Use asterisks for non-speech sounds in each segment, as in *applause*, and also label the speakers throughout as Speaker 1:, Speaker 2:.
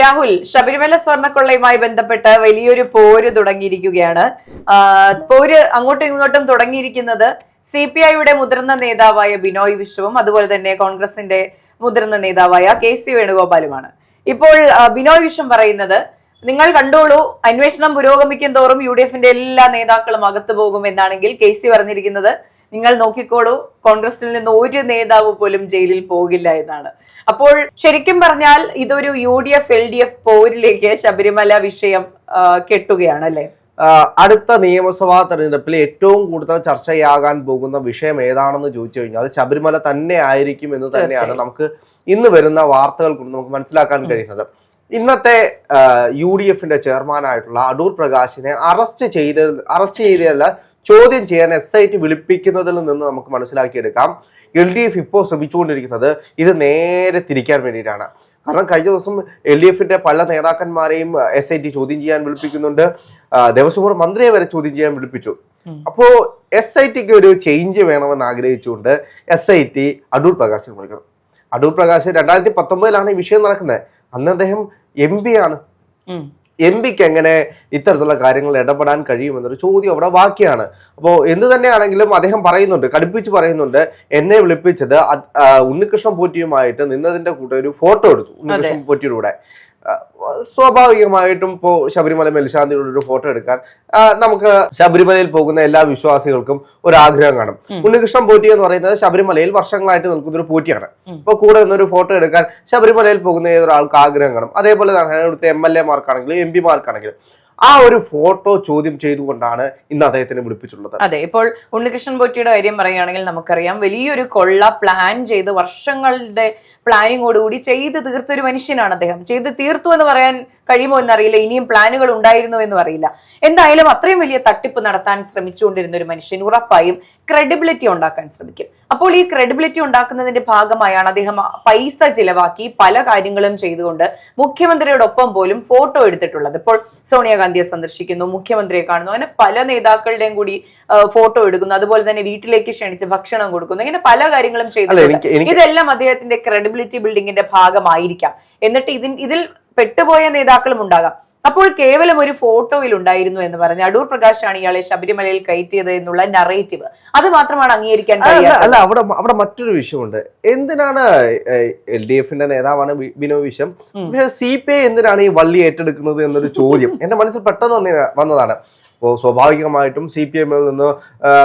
Speaker 1: രാഹുൽ ശബരിമല സ്വർണക്കൊള്ളയുമായി ബന്ധപ്പെട്ട് വലിയൊരു പോര് തുടങ്ങിയിരിക്കുകയാണ്. പോര് അങ്ങോട്ടും ഇങ്ങോട്ടും തുടങ്ങിയിരിക്കുന്നത് സി പി ഐയുടെ മുതിർന്ന നേതാവായ ബിനോയ് വിശ്വവും അതുപോലെ തന്നെ കോൺഗ്രസിന്റെ മുതിർന്ന നേതാവായ കെ സി വേണുഗോപാലുമാണ്. ഇപ്പോൾ ബിനോയ് വിശ്വം പറയുന്നത് നിങ്ങൾ കണ്ടോളൂ അന്വേഷണം പുരോഗമിക്കും തോറും യു ഡി എഫിന്റെ എല്ലാ നേതാക്കളും അകത്തു പോകും എന്നാണെങ്കിൽ കെ സി പറഞ്ഞിരിക്കുന്നത് നിങ്ങൾ നോക്കിക്കോളൂ കോൺഗ്രസിൽ നിന്ന് ഒരു നേതാവ് പോലും ജയിലിൽ പോകില്ല എന്നാണ്. അപ്പോൾ ശരിക്കും പറഞ്ഞാൽ ഇതൊരു U D F L D F പോരിലേക്ക് Sabarimala വിഷയം കെട്ടുകയാണ് അല്ലെ?
Speaker 2: അടുത്ത നിയമസഭാ തെരഞ്ഞെടുപ്പിൽ ഏറ്റവും കൂടുതൽ ചർച്ചയാകാൻ പോകുന്ന വിഷയം ഏതാണെന്ന് ചോദിച്ചു കഴിഞ്ഞാൽ ശബരിമല തന്നെ ആയിരിക്കും എന്ന് തന്നെയാണ് നമുക്ക് ഇന്ന് വരുന്ന വാർത്തകൾ കൊണ്ട് നമുക്ക് മനസ്സിലാക്കാൻ കഴിയുന്നത്. ഇന്നത്തെ യു ഡി എഫിന്റെ ചെയർമാനായിട്ടുള്ള അടൂർ പ്രകാശിനെ അറസ്റ്റ് ചെയ്ത അറസ്റ്റ് ചെയ്തതല്ല ചോദ്യം ചെയ്യാൻ എസ് ഐ ടി വിളിപ്പിക്കുന്നതിൽ നിന്ന് നമുക്ക് മനസ്സിലാക്കിയെടുക്കാം. എൽ ഡി എഫ് ഇപ്പോൾ ശ്രമിച്ചുകൊണ്ടിരിക്കുന്നത് ഇത് നേരെ തിരിക്കാൻ വേണ്ടിയിട്ടാണ്. കാരണം കഴിഞ്ഞ ദിവസം എൽ ഡി എഫിന്റെ പല നേതാക്കന്മാരെയും എസ് ഐ ടി ചോദ്യം ചെയ്യാൻ വിളിപ്പിക്കുന്നുണ്ട്. ദേവസ്വം ബോർഡ് മന്ത്രിയെ വരെ ചോദ്യം ചെയ്യാൻ വിളിപ്പിച്ചു. അപ്പോ എസ് ഐ ടിക്ക് ഒരു ചേഞ്ച് വേണമെന്ന് ആഗ്രഹിച്ചുകൊണ്ട് S I T Adoor Prakash വിളിക്കണം അടൂർ പ്രകാശ് രണ്ടായിരത്തി പത്തൊമ്പതിലാണ് ഈ വിഷയം നടക്കുന്നത്. അന്ന് അദ്ദേഹം എം പി ആണ്. എം പിക്ക് എങ്ങനെ ഇത്തരത്തിലുള്ള കാര്യങ്ങൾ ഇടപെടാൻ കഴിയുമെന്നൊരു ചോദ്യം അവിടെ ബാക്കിയാണ്. അപ്പോൾ എന്ത് തന്നെയാണെങ്കിലും അദ്ദേഹം പറയുന്നുണ്ട് കടുപ്പിച്ച് പറയുന്നുണ്ട് എന്നെ വിളിപ്പിച്ചത് ഉണ്ണികൃഷ്ണൻ പോറ്റിയുമായിട്ട് നിന്നതിന്റെ കൂടെ ഒരു ഫോട്ടോ എടുത്തു ഉണ്ണികൃഷ്ണൻ പോറ്റിയുടെ കൂടെ. സ്വാഭാവികമായിട്ടും ഇപ്പോൾ ശബരിമല മേൽശാന്തിയുടെ ഒരു ഫോട്ടോ എടുക്കാൻ നമുക്ക് ശബരിമലയിൽ പോകുന്ന എല്ലാ വിശ്വാസികൾക്കും ഒരു ആഗ്രഹം കാണും. ഉണ്ണികൃഷ്ണൻ പോറ്റി എന്ന് പറയുന്നത് ശബരിമലയിൽ വർഷങ്ങളായിട്ട് നിൽക്കുന്ന ഒരു പോറ്റിയാണ്. ഇപ്പൊ കൂടെ നിന്നൊരു ഫോട്ടോ എടുക്കാൻ ശബരിമലയിൽ പോകുന്ന ഏതൊരാൾക്ക് ആഗ്രഹം കാണും? അതേപോലെ തന്നെ ഇവിടുത്തെ എം എൽ എമാർക്കാണെങ്കിലും എം പിമാർക്കാണെങ്കിലും ആ ഒരു ഫോട്ടോ ചോദ്യം ചെയ്തുകൊണ്ടാണ് ഇന്ന് അദ്ദേഹത്തിനെ വിളിപ്പിച്ചിട്ടുള്ളത്.
Speaker 1: അതെ ഇപ്പോൾ ഉണ്ണികൃഷ്ണൻ പോറ്റിയുടെ കാര്യം പറയുകയാണെങ്കിൽ നമുക്കറിയാം വലിയൊരു കൊള്ള പ്ലാൻ ചെയ്ത് വർഷങ്ങളുടെ പ്ലാനിങ്ങോടുകൂടി ചെയ്ത് തീർത്ത ഒരു മനുഷ്യനാണ് അദ്ദേഹം. ചെയ്ത് തീർത്തു എന്ന് പറയാൻ കഴിയുമോ എന്നറിയില്ല ഇനിയും പ്ലാനുകൾ ഉണ്ടായിരുന്നു എന്നും അറിയില്ല. എന്തായാലും അത്രയും വലിയ തട്ടിപ്പ് നടത്താൻ ശ്രമിച്ചുകൊണ്ടിരുന്ന ഒരു മനുഷ്യൻ ഉറപ്പായും ക്രെഡിബിലിറ്റി ഉണ്ടാക്കാൻ ശ്രമിക്കും. അപ്പോൾ ഈ ക്രെഡിബിലിറ്റി ഉണ്ടാക്കുന്നതിന്റെ ഭാഗമായാണ് അദ്ദേഹം പൈസ ചിലവാക്കി പല കാര്യങ്ങളും ചെയ്തുകൊണ്ട് മുഖ്യമന്ത്രിയോടൊപ്പം പോലും ഫോട്ടോ എടുത്തിട്ടുള്ളത്. ഇപ്പോൾ സോണിയാഗാന്ധിയെ സന്ദർശിക്കുന്നു മുഖ്യമന്ത്രിയെ കാണുന്നു. അങ്ങനെ പല നേതാക്കളുടെയും കൂടി ഫോട്ടോ എടുക്കുന്നു. അതുപോലെ തന്നെ വീട്ടിലേക്ക് ക്ഷണിച്ച് ഭക്ഷണം കൊടുക്കുന്നു. ഇങ്ങനെ പല കാര്യങ്ങളും
Speaker 2: ചെയ്തു
Speaker 1: ഇതെല്ലാം അദ്ദേഹത്തിന്റെ ക്രെഡിബിലിറ്റി ബിൽഡിങ്ങിന്റെ ഭാഗമായിരിക്കാം. എന്നിട്ട് ഇതിൽ പെട്ടുപോയ നേതാക്കളും ഉണ്ടാകാം. അപ്പോൾ കേവലം ഒരു ഫോട്ടോയിൽ ഉണ്ടായിരുന്നു എന്ന് പറഞ്ഞ അടൂർ പ്രകാശാണ് ഇയാളെ ശബരിമലയിൽ കയറ്റിയത് എന്നുള്ള നറേറ്റീവ് അത് മാത്രമാണ് അംഗീകരിക്കാൻ
Speaker 2: അല്ല അവിടെ അവിടെ മറ്റൊരു വിഷയമുണ്ട്. എന്തിനാണ് എൽ ഡി എഫിന്റെ നേതാവാണ് വിനോദ് ബിനോയ് വിശ്വം? പക്ഷെ സി പി ഐ എന്തിനാണ് ഈ വള്ളി ഏറ്റെടുക്കുന്നത് എന്നൊരു ചോദ്യം. എന്റെ മനസ്സിൽ പെട്ടെന്ന് വന്ന- വന്നതാണ്. അപ്പോൾ സ്വാഭാവികമായിട്ടും സി പി എമ്മിൽ നിന്ന്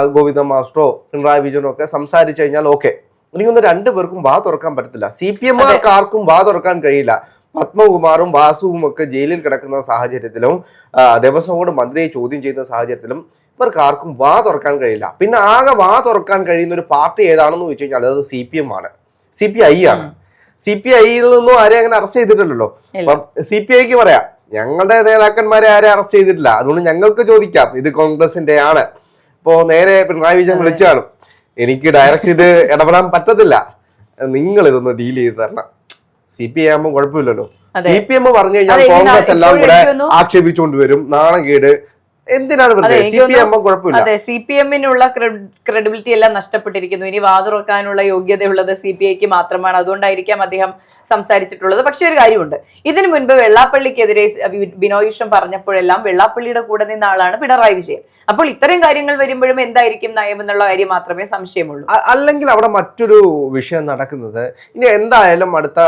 Speaker 2: ഗോവിന്ദ മാസ്റ്ററോ പിണറായി വിജയനോ ഒക്കെ സംസാരിച്ചു കഴിഞ്ഞാൽ ഓക്കെ എനിക്കൊന്ന് രണ്ടുപേർക്കും വാ തുറക്കാൻ പറ്റത്തില്ല. സി പി എമ്മുകാർക്കും ആർക്കും വാ തുറക്കാൻ കഴിയില്ല. പത്മകുമാറും വാസുവും ഒക്കെ ജയിലിൽ കിടക്കുന്ന സാഹചര്യത്തിലും ദേവസ്വം ബോർഡ് മന്ത്രിയെ ചോദ്യം ചെയ്യുന്ന സാഹചര്യത്തിലും ഇവർക്ക് ആർക്കും വാ തുറക്കാൻ കഴിയില്ല. പിന്നെ ആകെ വാ തുറക്കാൻ കഴിയുന്ന ഒരു പാർട്ടി ഏതാണെന്ന് ചോദിച്ചു കഴിഞ്ഞാൽ അത് സി പി എം ആണ്. സി പി ഐ ആണ്. സി പി ഐയിൽ നിന്നും ആരെയും അങ്ങനെ അറസ്റ്റ് ചെയ്തിട്ടില്ലല്ലോ. അപ്പം സി പി ഐക്ക് പറയാം. ഞങ്ങളുടെ നേതാക്കന്മാരെ ആരെയും അറസ്റ്റ് ചെയ്തിട്ടില്ല. അതുകൊണ്ട് ഞങ്ങൾക്ക് ചോദിക്കാം. ഇത് കോൺഗ്രസിന്റെ ആണ്. ഇപ്പോ നേരെ പിണറായി വിജയൻ വിളിച്ചു കാണും എനിക്ക് ഡയറക്റ്റ് ഇത് ഇടപെടാൻ പറ്റത്തില്ല. നിങ്ങൾ ഇതൊന്ന് ഡീൽ ചെയ്ത് തരണം. സി പി ഐ ആകുമ്പോൾ കുഴപ്പമില്ലല്ലോ. സി പി എം പറഞ്ഞു കഴിഞ്ഞാൽ കോൺഗ്രസ് എല്ലാം കൂടെ ആക്ഷേപിച്ചുകൊണ്ട് വരും. നാണകേട് എന്തിനാണ്
Speaker 1: അതെ,
Speaker 2: സി പി
Speaker 1: എമ്മിനുള്ള ക്രെഡിബിലിറ്റി എല്ലാം നഷ്ടപ്പെട്ടിരിക്കുന്നു. ഇനി വാതുറക്കാനുള്ള യോഗ്യതയുള്ളത് സി പി ഐക്ക് മാത്രമാണ്. അതുകൊണ്ടായിരിക്കാം അദ്ദേഹം സംസാരിച്ചിട്ടുള്ളത്. പക്ഷെ ഒരു കാര്യമുണ്ട്. ഇതിനു മുൻപ് വെള്ളാപ്പള്ളിക്കെതിരെ ബിനോയ് വിശ്വം പറഞ്ഞപ്പോഴെല്ലാം വെള്ളാപ്പള്ളിയുടെ കൂടെ നിന്ന ആളാണ് പിണറായി വിജയൻ. അപ്പോൾ ഇത്തരം കാര്യങ്ങൾ വരുമ്പോഴും എന്തായിരിക്കും നയം എന്നുള്ള കാര്യം മാത്രമേ സംശയമുള്ളൂ.
Speaker 2: അല്ലെങ്കിൽ അവിടെ മറ്റൊരു വിഷയം നടക്കുന്നത്. ഇനി എന്തായാലും അടുത്ത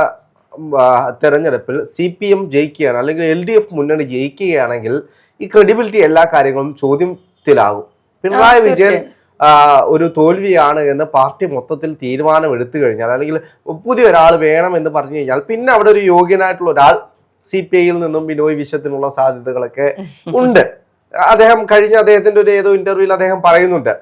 Speaker 2: തെരഞ്ഞെടുപ്പിൽ സി പി എം ജയിക്കുകയാണ് അല്ലെങ്കിൽ എൽ ഡി എഫ് മുന്നണി ജയിക്കുകയാണെങ്കിൽ ഈ ക്രെഡിബിലിറ്റി എല്ലാ കാര്യങ്ങളും ചോദ്യത്തിലാകും. പിണറായി വിജയൻ ഒരു തോൽവിയാണ് എന്ന് പാർട്ടി മൊത്തത്തിൽ തീരുമാനം എടുത്തു കഴിഞ്ഞാൽ അല്ലെങ്കിൽ പുതിയ ഒരാൾ വേണം എന്ന് പറഞ്ഞു കഴിഞ്ഞാൽ പിന്നെ അവിടെ ഒരു യോഗ്യനായിട്ടുള്ള ഒരാൾ സി പി ഐയിൽ നിന്നും ബിനോയ് വിശ്വത്തിനുള്ള സാധ്യതകളൊക്കെ *laughs* ഉണ്ട്. അദ്ദേഹം കഴിഞ്ഞ അദ്ദേഹത്തിന്റെ ഒരു ഏതോ ഇന്റർവ്യൂവിൽ അദ്ദേഹം പറയുന്നുണ്ട്.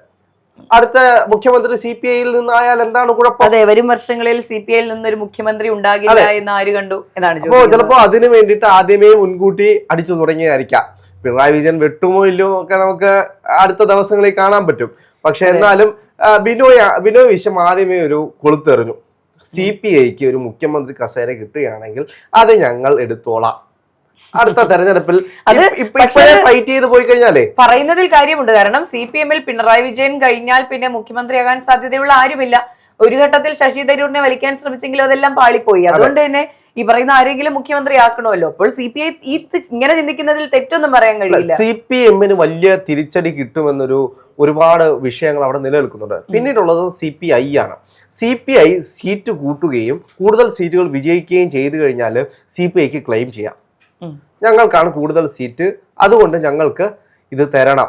Speaker 2: അടുത്ത മുഖ്യമന്ത്രി സി പി ഐയിൽ നിന്നായാൽ എന്താണ് കുഴപ്പം?
Speaker 1: അതെ വരും വർഷങ്ങളിൽ സി പി ഐയിൽ നിന്നൊരു മുഖ്യമന്ത്രി ഉണ്ടാകില്ല എന്ന് ആര് കണ്ടു എന്നാണ്
Speaker 2: അപ്പോ ചിലപ്പോ അതിന് വേണ്ടിയിട്ട് ആദ്യമേ മുൻകൂട്ടി അടിച്ചു തുടങ്ങിയതായിരിക്കാം. പിണറായി വിജയൻ വെട്ടുമോ ഇല്ലയോ ഒക്കെ നമുക്ക് അടുത്ത ദിവസങ്ങളിൽ കാണാൻ പറ്റും. പക്ഷെ എന്നാലും ബിനോയ് ബിനോയ് വിശ്വം ആദ്യമേ ഒരു കൊളുത്തെറിഞ്ഞു. സി പി ഐക്ക് ഒരു മുഖ്യമന്ത്രി കസേര കിട്ടുകയാണെങ്കിൽ അത് ഞങ്ങൾ എടുത്തോളാം. അടുത്ത തെരഞ്ഞെടുപ്പിൽ
Speaker 1: അത് പക്ഷേ-
Speaker 2: ഫൈറ്റ് ചെയ്ത് പോയി കഴിഞ്ഞാലേ?
Speaker 1: പറയുന്നതിൽ കാര്യമുണ്ട്. കാരണം സി പി എമ്മിൽ പിണറായി വിജയൻ കഴിഞ്ഞാൽ പിന്നെ മുഖ്യമന്ത്രിയാകാൻ സാധ്യതയുള്ള ആരുമില്ല. ഒരു ഘട്ടത്തിൽ ശശി തരൂരിനെ വലിക്കാൻ ശ്രമിച്ചെങ്കിലും അതെല്ലാം പാളിപ്പോയി. അതുകൊണ്ട് തന്നെ ഈ പറയുന്ന ആരെങ്കിലും മുഖ്യമന്ത്രി ആക്കണമല്ലോ അപ്പോൾ സി പി ഐ ഈ ഇങ്ങനെ ചിന്തിക്കുന്നതിൽ തെറ്റൊന്നും പറയാൻ കഴിയില്ല.
Speaker 2: സി പി എമ്മിന് വലിയ തിരിച്ചടി കിട്ടുമെന്നൊരു ഒരുപാട് വിഷയങ്ങൾ അവിടെ നിലനിൽക്കുന്നുണ്ട്. പിന്നീടുള്ളത് സി പി ഐ ആണ്. സി പി ഐ സീറ്റ് കൂട്ടുകയും കൂടുതൽ സീറ്റുകൾ വിജയിക്കുകയും ചെയ്തു കഴിഞ്ഞാൽ സി പി ഐക്ക് ക്ലെയിം ചെയ്യാം. ഞങ്ങൾക്കാണ് കൂടുതൽ സീറ്റ്. അതുകൊണ്ട് ഞങ്ങൾക്ക് ഇത് തരണം.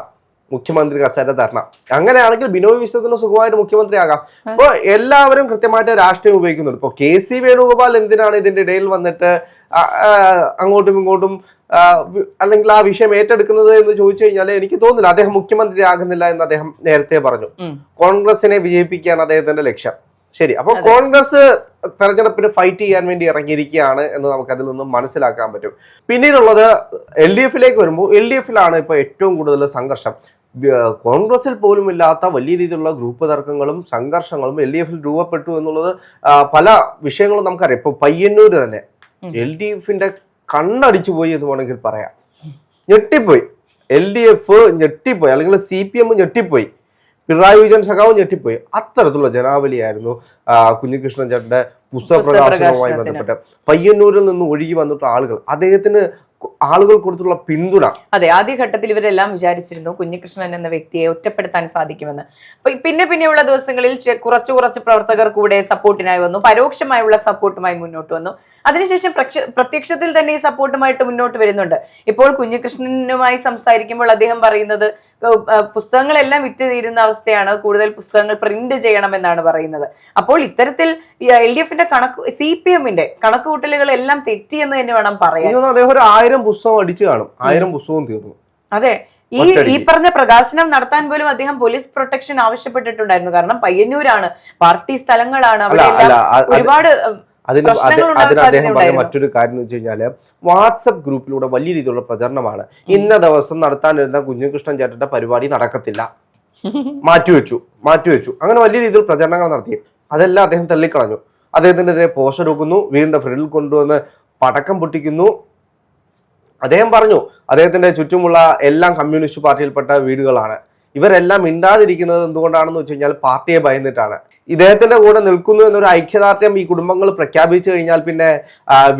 Speaker 2: മുഖ്യമന്ത്രി കസേര തരണം. അങ്ങനെയാണെങ്കിൽ ബിനോയ് വിശ്വത്തിന് സുഖമായിട്ട് മുഖ്യമന്ത്രി ആകാം അപ്പോൾ എല്ലാവരും കൃത്യമായിട്ട് രാഷ്ട്രീയം ഉപയോഗിക്കുന്നുണ്ട്. ഇപ്പോൾ കെ സി വേണുഗോപാൽ എന്തിനാണ് ഇതിന്റെ ഇടയിൽ വന്നിട്ട് അങ്ങോട്ടും ഇങ്ങോട്ടും അല്ലെങ്കിൽ ആ വിഷയം ഏറ്റെടുക്കുന്നത് എന്ന് ചോദിച്ചു കഴിഞ്ഞാൽ എനിക്ക് തോന്നുന്നില്ല. അദ്ദേഹം മുഖ്യമന്ത്രി ആകുന്നില്ല എന്ന് അദ്ദേഹം നേരത്തെ പറഞ്ഞു. കോൺഗ്രസിനെ വിജയിപ്പിക്കുകയാണ് അദ്ദേഹത്തിന്റെ ലക്ഷ്യം. ശരി. അപ്പോൾ കോൺഗ്രസ് തെരഞ്ഞെടുപ്പിന് ഫൈറ്റ് ചെയ്യാൻ വേണ്ടി ഇറങ്ങിയിരിക്കുകയാണ് എന്ന് നമുക്ക് അതിൽ നിന്നും മനസ്സിലാക്കാൻ പറ്റും. പിന്നീടുള്ളത് എൽ ഡി എഫിലേക്ക് വരുമ്പോൾ എൽ ഡി എഫിലാണ് ഇപ്പോൾ ഏറ്റവും കൂടുതൽ സംഘർഷം. കോൺഗ്രസിൽ പോലും ഇല്ലാത്ത വലിയ രീതിയിലുള്ള ഗ്രൂപ്പ് തർക്കങ്ങളും സംഘർഷങ്ങളും എൽ ഡി എഫിൽ രൂപപ്പെട്ടു എന്നുള്ളത് പല വിഷയങ്ങളും നമുക്കറിയാം. ഇപ്പോൾ പയ്യന്നൂർ തന്നെ. എൽ ഡി എഫിന്റെ കണ്ണടിച്ചു പോയി എന്ന് വേണമെങ്കിൽ പറയാം. ഞെട്ടിപ്പോയി. എൽ ഡി എഫ് ഞെട്ടിപ്പോയി. അല്ലെങ്കിൽ സി പി എം ഞെട്ടിപ്പോയി. പിണറായി വിജയൻ സഖാവ് ഞെട്ടിപ്പോയി. അത്തരത്തിലുള്ള ജനാവലിയായിരുന്നു കുഞ്ഞികൃഷ്ണൻ ചേട്ടന്റെ പുസ്തക പ്രകാശനവുമായി ബന്ധപ്പെട്ട്. പയ്യന്നൂരിൽ നിന്ന് ഒഴുകി വന്നിട്ടുള്ള ആളുകൾ അദ്ദേഹത്തിന് ആളുകൾ കൊടുത്തുള്ള പിന്തുണ.
Speaker 1: അതെ ആദ്യഘട്ടത്തിൽ ഇവരെല്ലാം വിചാരിച്ചിരുന്നു കുഞ്ഞികൃഷ്ണൻ എന്ന വ്യക്തിയെ ഒറ്റപ്പെടുത്താൻ സാധിക്കുമെന്ന്. പിന്നെ പിന്നെയുള്ള ദിവസങ്ങളിൽ കുറച്ചു കുറച്ച് പ്രവർത്തകർ കൂടെ സപ്പോർട്ടിനായി വന്നു പരോക്ഷമായുള്ള സപ്പോർട്ടുമായി മുന്നോട്ട് വന്നു. അതിനുശേഷം പ്രത്യക്ഷത്തിൽ തന്നെ ഈ സപ്പോർട്ടുമായിട്ട് മുന്നോട്ട് വരുന്നുണ്ട്. ഇപ്പോൾ കുഞ്ഞികൃഷ്ണനുമായി സംസാരിക്കുമ്പോൾ അദ്ദേഹം പറയുന്നത് പുസ്തകങ്ങളെല്ലാം വിറ്റ് തീരുന്ന അവസ്ഥയാണ് കൂടുതൽ പുസ്തകങ്ങൾ പ്രിന്റ് ചെയ്യണമെന്നാണ് പറയുന്നത്. അപ്പോൾ ഇത്തരത്തിൽ എൽ ഡി എഫിന്റെ കണക്ക് സി പി എമ്മിന്റെ കണക്കുകൂട്ടലുകളെല്ലാം തെറ്റിയെന്ന് തന്നെ വേണം പറയാൻ.
Speaker 2: തോന്നുന്നു അദ്ദേഹം ഒരു ആയിരം പുസ്തകം അടിച്ചു കാണും. ആയിരം പുസ്തകവും തീർന്നു.
Speaker 1: അതെ. ഈ ഈ പറഞ്ഞ പ്രകാശനം നടത്താൻ പോലും അദ്ദേഹം പോലീസ് പ്രൊട്ടക്ഷൻ ആവശ്യപ്പെട്ടിട്ടുണ്ടായിരുന്നു. കാരണം പയ്യന്നൂരാണ് പാർട്ടി സ്ഥലങ്ങളാണ് അവിടെ ഒരുപാട്
Speaker 2: അതിന് അതിന് അദ്ദേഹം പറഞ്ഞ മറ്റൊരു കാര്യം എന്ന് വെച്ച് കഴിഞ്ഞാൽ വാട്സപ്പ് ഗ്രൂപ്പിലൂടെ വലിയ രീതിയിലുള്ള പ്രചരണമാണ്. ഇന്ന ദിവസം നടത്താനിരുന്ന കുഞ്ഞുകൃഷ്ണൻ ചേട്ടന്റെ പരിപാടി നടക്കത്തില്ല. മാറ്റിവെച്ചു മാറ്റിവെച്ചു. അങ്ങനെ വലിയ രീതിയിൽ പ്രചരണങ്ങൾ നടത്തി. അതെല്ലാം അദ്ദേഹം തള്ളിക്കളഞ്ഞു. അദ്ദേഹത്തിനെതിരെ പോസ്റ്റർ വെക്കുന്നു വീടിന്റെ ഫ്രണ്ടിൽ കൊണ്ടുവന്ന് പടക്കം പൊട്ടിക്കുന്നു. അദ്ദേഹം പറഞ്ഞു അദ്ദേഹത്തിന്റെ ചുറ്റുമുള്ള എല്ലാം കമ്മ്യൂണിസ്റ്റ് പാർട്ടിയിൽപ്പെട്ട വീടുകളാണ്. ഇവരെല്ലാം മിണ്ടാതിരിക്കുന്നത് എന്തുകൊണ്ടാണെന്ന് വെച്ച് കഴിഞ്ഞാൽ പാർട്ടിയെ ഭയന്നിട്ടാണ്. ഇദ്ദേഹത്തിന്റെ കൂടെ നിൽക്കുന്നു എന്നൊരു ഐക്യദാർഢ്യം ഈ കുടുംബങ്ങൾ പ്രഖ്യാപിച്ചു കഴിഞ്ഞാൽ പിന്നെ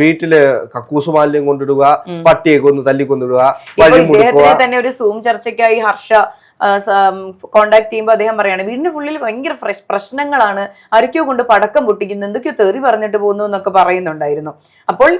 Speaker 2: വീട്ടിൽ കക്കൂസ് മാലിന്യം കൊണ്ടിടുക. പട്ടിയെ കൊന്ന് തല്ലിക്കൊന്നിടുക വഴി മുടുക്കുക.
Speaker 1: തന്നെ ഒരു സൂം ചർച്ചയ്ക്കായി ഹർഷ കോണ്ടാക്ട് ചെയ്യുമ്പോൾ അദ്ദേഹം പറയാണ് വീടിന്റെ ഫുള്ളിൽ ഭയങ്കര ഫ്രഷ് പ്രശ്നങ്ങളാണ്. ആരൊക്കെയോ കൊണ്ട് പടക്കം പൊട്ടിക്കുന്നു എന്തൊക്കെയോ തെറി പറഞ്ഞിട്ട് പോകുന്നു എന്നൊക്കെ പറയുന്നുണ്ടായിരുന്നു. അപ്പോൾ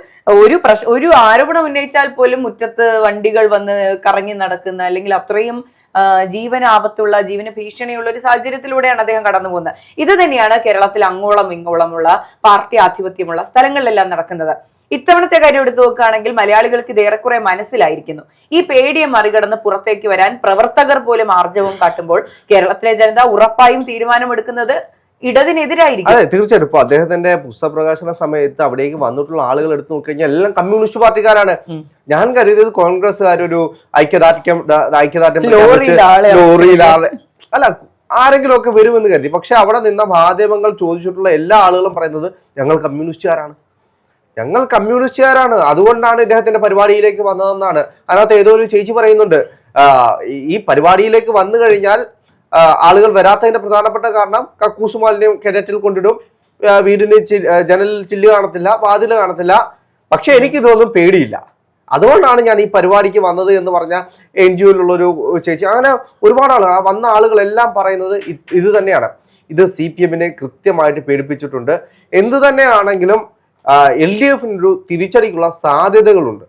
Speaker 1: ഒരു പ്രശ് ഒരു ആരോപണം ഉന്നയിച്ചാൽ പോലും മുറ്റത്ത് വണ്ടികൾ വന്ന് കറങ്ങി നടക്കുന്ന അല്ലെങ്കിൽ അത്രയും ആ, ജീവന ഭീഷണിയുള്ള ഒരു സാഹചര്യത്തിലൂടെയാണ് അദ്ദേഹം കടന്നു പോകുന്നത് ഇത് തന്നെയാണ് കേരളത്തിൽ അങ്ങോളം ഇങ്ങോളമുള്ള പാർട്ടി ആധിപത്യമുള്ള സ്ഥലങ്ങളിലെല്ലാം നടക്കുന്നത്. ഇത്തവണത്തെ കാര്യം എടുത്തു നോക്കുകയാണെങ്കിൽ മലയാളികൾക്ക് ഇത് ഏറെക്കുറെ മനസ്സിലായിരിക്കുന്നു. ഈ പേടിയെ മറികടന്ന് പുറത്തേക്ക് വരാൻ പ്രവർത്തകർ പോലും ആർജവം കാട്ടുമ്പോൾ കേരളത്തിലെ ജനത ഉറപ്പായും തീരുമാനമെടുക്കുന്നത് ഇടതിനെതിരായിരിക്കും.
Speaker 2: അതെ തീർച്ചയായിട്ടും. ഇപ്പൊ അദ്ദേഹത്തിന്റെ പുസ്തക പ്രകാശന സമയത്ത് അവിടേക്ക് വന്നിട്ടുള്ള ആളുകൾ എടുത്തു നോക്കിക്കഴിഞ്ഞാൽ എല്ലാം കമ്മ്യൂണിസ്റ്റ് പാർട്ടിക്കാരാണ്. ഞാൻ കരുതിയത് കോൺഗ്രസ്സുകാരൊരു ഐക്യദാർഢ്യം ഐക്യദാർഢ്യം
Speaker 1: ലോറിയിൽ ആളെ
Speaker 2: അല്ല ആരെങ്കിലും ഒക്കെ വരുമെന്ന് കരുതി. പക്ഷെ അവിടെ നിന്ന മാധ്യമങ്ങൾ ചോദിച്ചിട്ടുള്ള എല്ലാ ആളുകളും പറയുന്നത് ഞങ്ങൾ കമ്മ്യൂണിസ്റ്റുകാരാണ്. ഞങ്ങൾ കമ്മ്യൂണിസ്റ്റുകാരാണ്. അതുകൊണ്ടാണ് ഇദ്ദേഹത്തിന്റെ പരിപാടിയിലേക്ക് വന്നതെന്നാണ്. അതിനകത്ത് ഏതോ ഒരു ചേച്ചി പറയുന്നുണ്ട്. ഈ- പരിപാടിയിലേക്ക് വന്നു കഴിഞ്ഞാൽ ആളുകൾ വരാത്തതിന്റെ പ്രധാനപ്പെട്ട കാരണം കക്കൂസ് മാലിന്യം കിണറ്റിൽ കൊണ്ടിടും വീടിന് ജനലിൽ ചില്ല് കാണത്തില്ല വാതിൽ കാണത്തില്ല. പക്ഷെ എനിക്ക് ഇതൊന്നും പേടിയില്ല. അതുകൊണ്ടാണ് ഞാൻ ഈ പരിപാടിക്ക് വന്നത് എന്ന് പറഞ്ഞ എൻ ജി ഒയിലുള്ള ഒരു ചേച്ചി. അങ്ങനെ ഒരുപാട് ആളുകൾ വന്ന ആളുകളെല്ലാം പറയുന്നത് ഇത് തന്നെയാണ്. ഇത് സി പി എമ്മിനെ കൃത്യമായിട്ട് പേടിപ്പിച്ചിട്ടുണ്ട്. എന്ത് തന്നെയാണെങ്കിലും എൽ ഡി എഫിനൊരു തിരിച്ചടിക്കുള്ള സാധ്യതകളുണ്ട്.